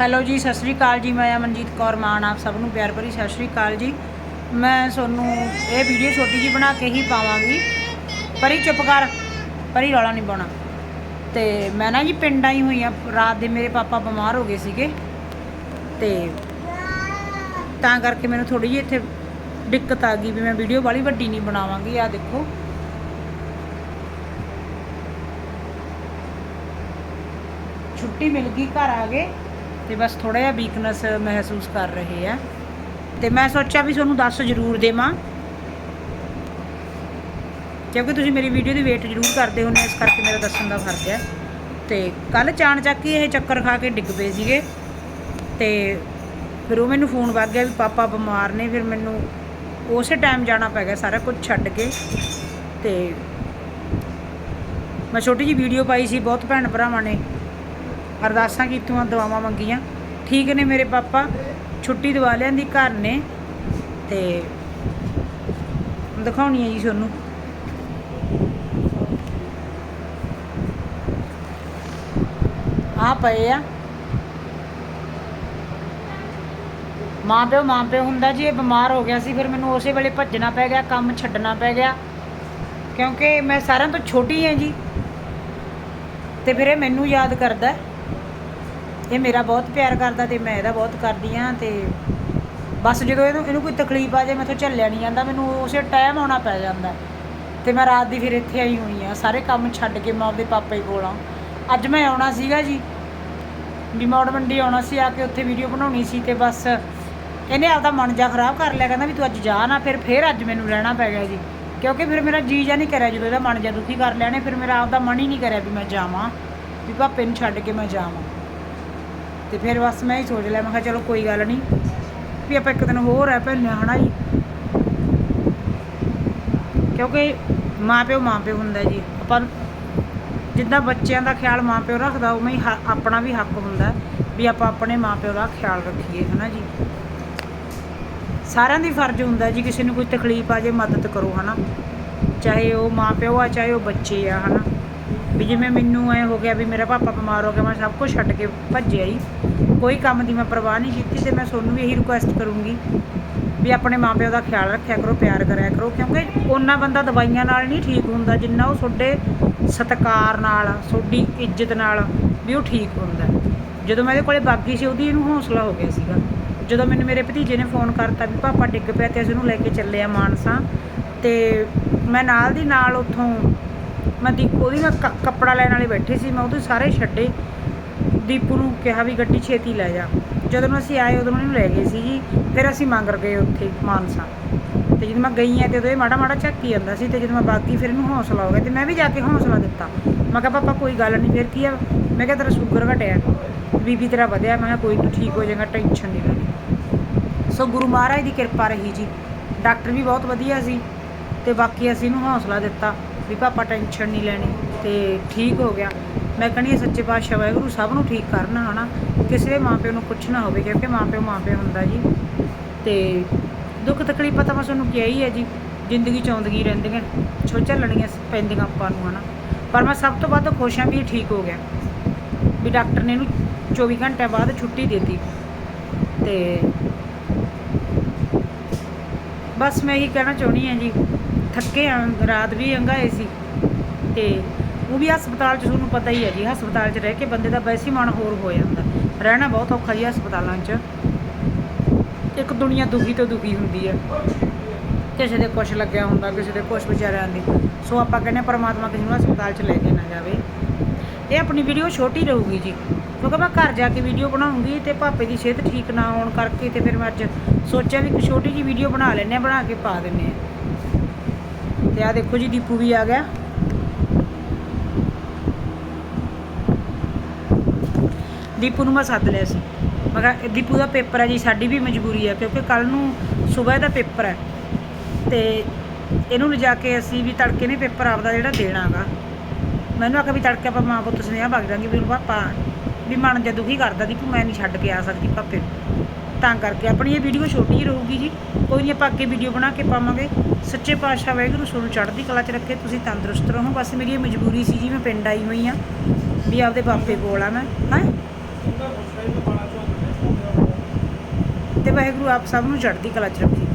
Hello ਜੀ, ਸਤਿ ਸ਼੍ਰੀ ਅਕਾਲ ਜੀ, ਮੈਂ ਅਮਨਜੀਤ ਕੌਰ ਮਾਨ, ਆਪ ਸਭ ਨੂੰ ਪਿਆਰ ਭਰੀ ਸਤਿ ਸ਼੍ਰੀ ਅਕਾਲ ਜੀ। ਮੈਂ ਤੁਹਾਨੂੰ ਇਹ ਵੀਡੀਓ ਛੋਟੀ ਜੀ ਬਣਾ ਕੇ ਹੀ ਪਾਵਾਂਗੀ। ਪਰੀ ਚੁੱਪ ਕਰ, ਪਰੀ ਰੌਲਾ ਨਹੀਂ ਪਾਉਣਾ। ਤੇ ਮੈਂ ਨਾ ਜੀ ਪਿੰਡ ਆਈ ਹੋਈ ਆ, ਰਾਤ ਦੇ ਮੇਰੇ ਪਾਪਾ ਬਿਮਾਰ ਹੋ ਗਏ ਸੀਗੇ। ਤੇ ਤਾਂ ਕਰਕੇ ਮੈਨੂੰ ਥੋੜੀ ਜਿਹੀ ਇੱਥੇ ਦਿੱਕਤ ਆ ਗਈ ਵੀ ਮੈਂ ਵੀਡੀਓ ਵਾਲੀ ਵੱਡੀ ਨਹੀਂ ਬਣਾਵਾਂਗੀ ਆ ਦੇਖੋ। ਛੁੱਟੀ ਮਿਲ ਗਈ, ਘਰ ਆ ਗਏ। ਤੇ ਬਸ ਥੋੜਾ ਜਿਹਾ ਵੀਕਨੈਸ ਮਹਿਸੂਸ ਕਰ ਰਹੇ ਆ। ਤੇ ਮੈਂ ਸੋਚਿਆ ਵੀ ਤੁਹਾਨੂੰ ਦੱਸ ਜ਼ਰੂਰ ਦੇਵਾਂ। ਕਿਉਂਕਿ ਤੁਸੀਂ ਮੇਰੀ ਵੀਡੀਓ ਦੀ ਵੇਟ ਜ਼ਰੂਰ ਕਰਦੇ ਹੋ, ਇਸ ਕਰਕੇ ਮੇਰਾ ਦੱਸਣ ਦਾ ਫਰਜ਼ ਹੈ। ਤੇ ਕੱਲ ਚਾਣ ਚੱਕ ਹੀ ਇਹ ਚੱਕਰ ਖਾ ਕੇ ਡਿੱਗ ਪਏ ਸੀਗੇ। ਤੇ ਫਿਰ ਉਹ ਮੈਨੂੰ ਫੋਨ ਵੱਗ ਗਿਆ ਵੀ ਪਾਪਾ ਬਿਮਾਰ ਨੇ, ਫਿਰ ਮੈਨੂੰ ਉਸੇ ਟਾਈਮ ਜਾਣਾ ਪੈ ਗਿਆ ਸਾਰਾ ਕੁਝ ਛੱਡ ਕੇ। ਤੇ ਮੈਂ ਛੋਟੀ ਜੀ ਵੀਡੀਓ ਪਾਈ ਸੀ, ਬਹੁਤ ਭੈਣ ਭਰਾਵਾਂ ਨੇ। ਅਰਦਾਸਾਂ ਕੀਤੀਆਂ, ਦੁਆਵਾਂ ਮੰਗੀਆਂ। ਠੀਕ ਨੇ ਮੇਰੇ ਪਾਪਾ, ਛੁੱਟੀ ਦਵਾ ਲਿਆਂਦੀ ਘਰ ਨੇ ਤੇ ਦਿਖਾਉਣੀ ਹੈ ਜੀ ਤੁਹਾਨੂੰ। ਆ ਪਏ ਆ। ਮਾਂ ਪਿਓ ਮਾਂ ਪਿਓ ਹੁੰਦਾ ਜੀ, ਇਹ ਬਿਮਾਰ ਹੋ ਗਿਆ ਸੀ, ਫਿਰ ਮੈਨੂੰ ਉਸੇ ਵੇਲੇ ਭੱਜਣਾ ਪੈ ਗਿਆ, ਕੰਮ ਛੱਡਣਾ ਪੈ ਗਿਆ। ਕਿਉਂਕਿ ਮੈਂ ਸਾਰਿਆਂ ਤੋਂ ਛੋਟੀ ਹਾਂ ਜੀ। ਤੇ ਫਿਰ ਇਹ ਮੈਨੂੰ ਯਾਦ ਕਰਦਾ। ਇਹ ਮੇਰਾ ਬਹੁਤ ਪਿਆਰ ਕਰਦਾ ਤੇ ਮੈਂ ਇਹਦਾ ਬਹੁਤ ਕਰਦੀ ਆ ਤੇ ਬਸ ਜਦੋਂ ਇਹਨੂੰ ਇਹਨੂੰ ਕੋਈ ਤਕਲੀਫ ਆ ਜਾਏ ਮੈਥੋਂ ਝੱਲਿਆ ਨਹੀਂ ਜਾਂਦਾ, ਮੈਨੂੰ ਉਸੇ ਟਾਈਮ ਆਉਣਾ ਪੈ ਜਾਂਦਾ। ਤੇ ਮੈਂ ਰਾਤ ਦੀ ਫਿਰ ਇੱਥੇ ਆਈ ਹੋਈ ਆ ਸਾਰੇ ਕੰਮ ਛੱਡ ਕੇ ਮੈਂ ਆਪਦੇ ਪਾਪਾ ਹੀ ਕੋਲ ਆ ਅੱਜ ਮੈਂ ਆਉਣਾ ਸੀਗਾ ਜੀ, ਵੀ ਮੌੜ ਮੰਡੀ ਆਉਣਾ ਸੀ, ਆ ਕੇ ਉੱਥੇ ਵੀਡੀਓ ਬਣਾਉਣੀ ਸੀ ਤੇ ਬਸ ਇਹਨੇ ਆਪਦਾ ਮਨ ਜਾ ਖਰਾਬ ਕਰ ਲਿਆ, ਕਹਿੰਦਾ ਵੀ ਤੂੰ ਅੱਜ ਜਾ ਨਾ, ਫਿਰ ਫਿਰ ਅੱਜ ਮੈਨੂੰ ਰਹਿਣਾ ਪੈ ਗਿਆ ਜੀ। ਕਿਉਂਕਿ ਫਿਰ ਮੇਰਾ ਜੀ ਜਾ ਨਹੀਂ ਕਰਿਆ ਜਦੋਂ ਇਹਦਾ ਮਨ ਜਾ ਦੁਖੀ ਕਰ ਲਿਆ ਨੇ, ਫਿਰ ਮੇਰਾ ਆਪਦਾ ਮਨ ਹੀ ਨਹੀਂ ਕਰਿਆ ਵੀ ਮੈਂ ਜਾਵਾਂ, ਵੀ ਪਾਪੇ ਨੂੰ ਛੱਡ ਕੇ ਮੈਂ ਜਾਵਾਂ। ਤੇ ਫਿਰ ਬਸ ਮੈਂ ਹੀ ਸੋਚ ਲਿਆ, ਮੈਂ ਕਿਹਾ ਚਲੋ ਕੋਈ ਗੱਲ ਨਹੀਂ, ਵੀ ਆਪਾਂ ਇੱਕ ਦਿਨ ਹੋਰ ਹੈ ਭੈਣੇ ਹਨਾ ਜੀ? ਕਿਉਂਕਿ ਮਾਂ ਪਿਓ ਮਾਂ ਪਿਓ ਹੁੰਦਾ ਜੀ, ਆਪਾਂ ਜਿੱਦਾਂ ਬੱਚਿਆਂ ਦਾ ਖਿਆਲ ਮਾਂ ਪਿਓ ਰੱਖਦਾ, ਉਵੇਂ ਹੀ ਹ- ਆਪਣਾ ਵੀ ਹੱਕ ਹੁੰਦਾ ਵੀ ਆਪਾਂ ਆਪਣੇ ਮਾਂ ਪਿਓ ਦਾ ਖਿਆਲ ਰੱਖੀਏ, ਹਨਾ ਜੀ? ਸਾਰਿਆਂ ਦੀ ਫਰਜ਼ ਹੁੰਦਾ ਜੀ, ਕਿਸੇ ਨੂੰ ਕੋਈ ਤਕਲੀਫ ਆ ਜੇ ਮਦਦ ਕਰੋ, ਹਨਾ? ਚਾਹੇ ਉਹ ਮਾਂ ਪਿਓ ਆ, ਚਾਹੇ ਉਹ ਬੱਚੇ ਆ, ਹਨਾ? ਵੀ ਜਿਵੇਂ ਮੈਨੂੰ ਐ ਹੋ ਗਿਆ ਵੀ ਮੇਰਾ ਪਾਪਾ ਬਿਮਾਰ ਹੋ ਗਿਆ, ਮੈਂ ਸਭ ਕੁਝ ਛੱਡ ਕੇ ਭੱਜਿਆ ਹੀ। ਕੋਈ ਕੰਮ ਦੀ ਮੈਂ ਪਰਵਾਹ ਨਹੀਂ ਕੀਤੀ ਤੇ ਮੈਂ ਤੁਹਾਨੂੰ ਵੀ ਇਹੀ ਰਿਕੁਐਸਟ ਕਰੂੰਗੀ ਵੀ ਆਪਣੇ ਮਾਪਿਆਂ ਦਾ ਖਿਆਲ ਰੱਖਿਆ ਕਰੋ, ਪਿਆਰ ਕਰਿਆ ਕਰੋ, ਕਿਉਂਕਿ ਉਹਨਾਂ ਬੰਦਾ ਦਵਾਈਆਂ ਨਾਲ ਨਹੀਂ ਠੀਕ ਹੁੰਦਾ, ਜਿੰਨਾ ਉਹ ਤੁਹਾਡੇ ਸਤਿਕਾਰ ਨਾਲ, ਤੁਹਾਡੀ ਇੱਜ਼ਤ ਨਾਲ ਵੀ ਉਹ ਠੀਕ ਹੁੰਦਾ। ਜਦੋਂ ਮੈਂ ਇਹਦੇ ਕੋਲੇ ਬਾਗੀ ਸੀ, ਉਹਦੀ ਇਹਨੂੰ ਹੌਸਲਾ ਹੋ ਗਿਆ ਸੀਗਾ। ਜਦੋਂ ਮੈਨੂੰ ਮੇਰੇ ਭਤੀਜੇ ਨੇ ਫੋਨ ਕਰਤਾ ਵੀ ਪਾਪਾ ਡਿੱਗ ਪਿਆ ਤੇ ਅਸੀਂ ਉਹਨੂੰ ਲੈ ਕੇ ਚੱਲੇ ਆ ਮਾਨਸਾ ਤੇ ਮੈਂ ਨਾਲ ਦੀ ਨਾਲ ਉੱਥੋਂ ਮੈਂ ਦੀ ਉਹਦੀ ਮੈਂ ਕ- ਕੱਪੜਾ ਲੈਣ ਵਾਲੇ ਬੈਠੇ ਸੀ, ਮੈਂ ਉਹਦੇ ਸਾਰੇ ਛੱਡੇ। ਦੀਪੂ ਨੂੰ ਕਿਹਾ ਵੀ ਗੱਡੀ ਛੇਤੀ ਲੈ ਜਾ। ਜਦੋਂ ਨੂੰ ਅਸੀਂ ਆਏ, ਉਦੋਂ ਉਹਨੂੰ ਲੈ ਗਏ ਸੀ ਜੀ ਫਿਰ ਅਸੀਂ ਮੰਗਰ ਗਏ ਉੱਥੇ ਮਾਨਸਾ। ਤੇ ਜਦੋਂ ਮੈਂ ਗਈ ਆ ਤੇ ਉਦੋਂ ਇਹ ਮਾੜਾ ਮਾੜਾ ਝੱਕੀ ਜਾਂਦਾ ਸੀ ਤੇ ਜਦੋਂ ਮੈਂ ਬਾਕੀ ਫਿਰ ਇਹਨੂੰ ਹੌਸਲਾ ਹੋ ਗਿਆ ਤੇ ਮੈਂ ਵੀ ਜਾ ਕੇ ਹੌਸਲਾ ਦਿੱਤਾ। ਮੈਂ ਕਿਹਾ, ਪਾਪਾ, ਕੋਈ ਗੱਲ ਨਹੀਂ, ਫਿਰ ਕੀ ਆ? ਮੈਂ ਕਿਹਾ, ਤੇਰਾ ਸ਼ੂਗਰ ਘਟਿਆ। ਬੀਬੀ ਤੇਰਾ ਵਧਿਆ। ਮੈਂ ਕਿਹਾ, ਕੋਈ ਤੂੰ ਠੀਕ ਹੋ ਜਾਏਗਾ ਟੈਨਸ਼ਨ ਨਹੀਂ ਲੈਣੀ। ਸੋ ਗੁਰੂ ਮਹਾਰਾਜ ਦੀ ਕਿਰਪਾ ਰਹੀ ਜੀ। ਡਾਕਟਰ ਵੀ ਬਹੁਤ ਵਧੀਆ ਸੀ। ਤੇ ਬਾਕੀ ਅਸੀਂ ਇਹਨੂੰ ਹੌਸਲਾ ਦਿੱਤਾ ਵੀ ਪਾਪਾ ਟੈਨਸ਼ਨ ਨਹੀਂ ਲੈਣੀ ਤੇ ਠੀਕ ਹੋ ਗਿਆ। ਮੈਂ ਕਹਿੰਦੀ ਹਾਂ ਸੱਚੇ ਪਾਤਸ਼ਾਹ ਵਾਹਿਗੁਰੂ ਸਭ ਨੂੰ ਠੀਕ ਕਰਨਾ, ਹਨਾ? ਕਿਸੇ ਦੇ ਮਾਪਿਓ ਨੂੰ ਕੁਛ ਨਾ ਹੋਵੇ, ਕਿਉਂਕਿ ਮਾਪਿਓ ਮਾਪਿਓ ਹੁੰਦਾ ਜੀ। ਤੇ ਦੁੱਖ ਤਕਲੀਫਾਂ ਤਾਂ ਮੈਂ ਤੁਹਾਨੂੰ ਕਿਹਾ ਹੀ ਹੈ ਜੀ, ਜ਼ਿੰਦਗੀ ਚ ਆਉਂਦੀਆਂ ਰਹਿੰਦੀਆਂ ਛੋ ਝੱਲਣੀਆਂ ਪੈਂਦੀਆਂ ਆਪਾਂ ਨੂੰ, ਹਨਾ? ਪਰ ਮੈਂ ਸਭ ਤੋਂ ਵੱਧ ਖੁਸ਼ ਹਾਂ ਵੀ ਇਹ ਠੀਕ ਹੋ ਗਿਆ। ਵੀ ਡਾਕਟਰ ਨੇ ਇਹਨੂੰ 24 ਘੰਟਿਆਂ ਬਾਅਦ ਛੁੱਟੀ ਦਿੱਤੀ। ਤੇ ਬਸ ਮੈਂ ਇਹੀ ਕਹਿਣਾ ਚਾਹੁੰਦੀ ਹਾਂ ਜੀ ਥੱਕੇ ਆ, ਰਾਤ ਵੀ ਹੰਗਾਏ ਸੀ। ਤੇ ਉਹ ਵੀ ਹਸਪਤਾਲ 'ਚ, ਤੁਹਾਨੂੰ ਪਤਾ ਹੀ ਹੈ ਜੀ, ਹਸਪਤਾਲ 'ਚ ਰਹਿ ਕੇ ਬੰਦੇ ਦਾ ਵੈਸੇ ਮਨ ਹੋਰ ਹੋ ਜਾਂਦਾ। ਰਹਿਣਾ ਬਹੁਤ ਔਖਾ ਜੀ ਹਸਪਤਾਲਾਂ 'ਚ। ਇੱਕ ਦੁਨੀਆ ਦੁਖੀ ਤੋਂ ਦੁਖੀ ਹੁੰਦੀ ਹੈ ਕਿਸੇ ਦੇ ਕੁਛ ਲੱਗਿਆ ਹੁੰਦਾ, ਕਿਸੇ ਦੇ ਕੁਛ ਵਿਚਾਰਿਆਂ ਦੇ। ਸੋ ਆਪਾਂ ਕਹਿੰਦੇ ਹਾਂ ਪ੍ਰਮਾਤਮਾ ਕਿਸੇ ਨੂੰ ਹਸਪਤਾਲ 'ਚ ਲੈ ਕੇ ਨਾ ਜਾਵੇ। ਇਹ ਆਪਣੀ ਵੀਡੀਓ ਛੋਟੀ ਰਹੂਗੀ ਜੀ। ਕਿਉਂਕਿ ਮੈਂ ਘਰ ਜਾ ਕੇ ਵੀਡੀਓ ਬਣਾਉਂਗੀ ਤੇ ਭਾਪੇ ਦੀ ਸਿਹਤ ਠੀਕ ਨਾ ਹੋਣ ਕਰਕੇ ਤੇ ਫਿਰ ਮੈਂ ਅੱਜ ਸੋਚਿਆ ਵੀ ਇੱਕ ਛੋਟੀ ਜੀ ਵੀਡੀਓ ਬਣਾ ਲੈਂਦੇ ਹਾਂ, ਬਣਾ ਕੇ ਪਾ ਦਿੰਦੇ ਹਾਂ। ਤੇ ਆ ਦੇਖੋ ਜੀ ਦੀਪੂ ਵੀ ਆ ਗਿਆ। ਦੀਪੂ ਨੂੰ ਮੈਂ ਸੱਦ ਲਿਆ ਸੀ। ਮੈਂ ਕਿਹਾ ਦੀਪੂ ਦਾ ਪੇਪਰ ਹੈ ਜੀ, ਸਾਡੀ ਵੀ ਮਜਬੂਰੀ ਹੈ, ਕਿਉਂਕਿ ਕੱਲ ਨੂੰ ਸਵੇਰ ਦਾ ਪੇਪਰ ਹੈ। ਤੇ ਇਹਨੂੰ ਲਿਜਾ ਕੇ ਅਸੀਂ ਵੀ ਤੜਕੇ ਨੇ ਪੇਪਰ ਆਪਦਾ ਜਿਹੜਾ ਦੇਣਾਗਾ ਮੈਨੂੰ ਆਖਿਆ ਵੀ ਤੜਕੇ ਆਪਾਂ ਮਾਂ ਪੁੱਤ ਸੁਨੇਹਾ ਭਗ ਜਾਾਂਗੇ ਵੀ ਪਾਪਾ, ਵੀ ਮਨ ਜੇ ਦੁਖੀ ਕਰਦਾ ਦੀਪੂ ਮੈਂ ਨਹੀਂ ਛੱਡ ਕੇ ਆ ਸਕਦੀ, ਪਾਪੇ ਤਾਂ ਕਰਕੇ ਆਪਣੀ ਇਹ ਵੀਡੀਓ ਛੋਟੀ ਹੀ ਰਹੂਗੀ ਜੀ। ਕੋਈ ਨਹੀਂ ਆਪਾਂ ਅੱਗੇ ਵੀਡੀਓ ਬਣਾ ਕੇ ਪਾਵਾਂਗੇ। ਸੱਚੇ ਪਾਤਸ਼ਾਹ ਵਾਹਿਗੁਰੂ ਸੋਨੂੰ ਚੜ੍ਹਦੀ ਕਲਾ 'ਚ ਰੱਖੇ ਤੁਸੀਂ ਤੰਦਰੁਸਤ ਰਹੋ। ਬਸ ਮੇਰੀ ਇਹ ਮਜਬੂਰੀ ਸੀ ਜੀ ਮੈਂ ਪਿੰਡ ਆਈ ਹੋਈ ਆ ਵੀ ਆਪਦੇ ਬਾਪੇ ਕੋਲ ਆ ਮੈਂ ਹਾਂ? ਤੇ ਵਾਹਿਗੁਰੂ ਆਪ ਸਭ ਨੂੰ ਚੜ੍ਹਦੀ ਕਲਾ 'ਚ ਰੱਖੇ।